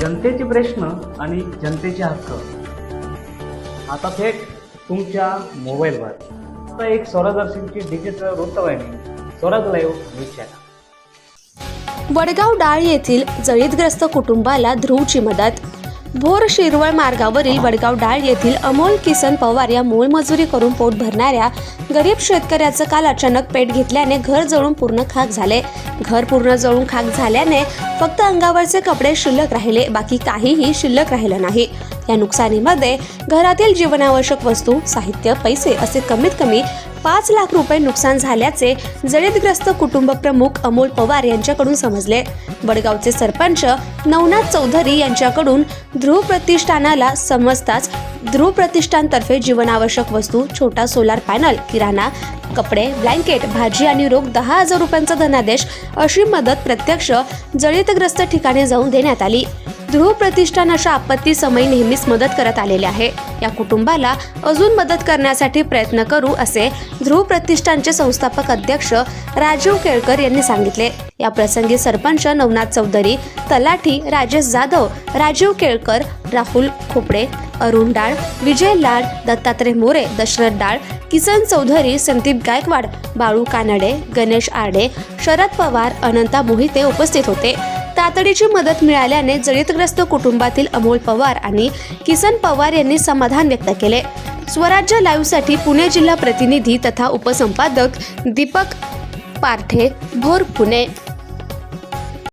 जनतेचे प्रश्न आणि जनतेचे हक्क. आता थेट तुमच्या मोबाईलवर आता एक स्वरदर्शनची डिजिटल वृत्तवाहिनी Swaraj live news channel Vadgaon डाळ येथील जळीतग्रस्त कुटुंबाला ध्रुवची मदत भोर शिरवळ मार्गावरील वडगाव डाळ येथील अमोल किसन पवार या मूळ मजुरी करून पोट भरणाऱ्या गरीब शेतकऱ्याचं काल अचानक पेट घेतल्याने घर जळून पूर्ण खाक झाले. घर पूर्ण जळून खाक झाल्याने फक्त अंगावरचे कपडे शिल्लक राहिले बाकी काहीही शिल्लक राहिलं नाही. या नुकसानीमध्ये घरातील जीवनावश्यक वस्तू साहित्य पैसे असे कमीत कमी पाच लाख रुपये नुकसान झाल्याचे जळीतग्रस्त कुटुंब प्रमुख अमोल पवार यांच्याकडून समजले. वडगावचे सरपंच नवनाथ चौधरी यांच्याकडून ध्रुव प्रतिष्ठानाला समजताच ध्रुव प्रतिष्ठानतर्फे जीवनावश्यक वस्तू छोटा सोलार पॅनल किराणा कपडे ब्लँकेट भाजी आणि रोख दहा हजार रुपयांचा धनादेश अशी मदत प्रत्यक्ष जळीतग्रस्त ठिकाणी जाऊन देण्यात आली. ध्रुव प्रतिष्ठान अशा आपत्ती समयी नेहमीच मदत करत आलेले आहे. या कुटुंबाला अजून मदत करण्यासाठी प्रयत्न करू असे ध्रुव प्रतिष्ठानचे संस्थापक अध्यक्ष राजीव केळकर यांनी सांगितले. या प्रसंगी सरपंच नवनाथ चौधरी तलाठी राजेश जाधव राजीव केळकर राहुल खोपडे अरुण डाळ विजय लाड दत्तात्रय मोरे दशरथ डाळ किसन चौधरी संदीप गायकवाड बाळू कानडे गणेश आडे शरद पवार अनंता मोहिते उपस्थित होते. तातडीची मदत मिळाल्याने जळीतग्रस्त कुटुंबातील अमोल पवार आणि किसन पवार यांनी समाधान व्यक्त केले. स्वराज्य लाईव्हसाठी पुणे जिल्हा प्रतिनिधी तथा उपसंपादक दीपक पारठे भोर पुणे.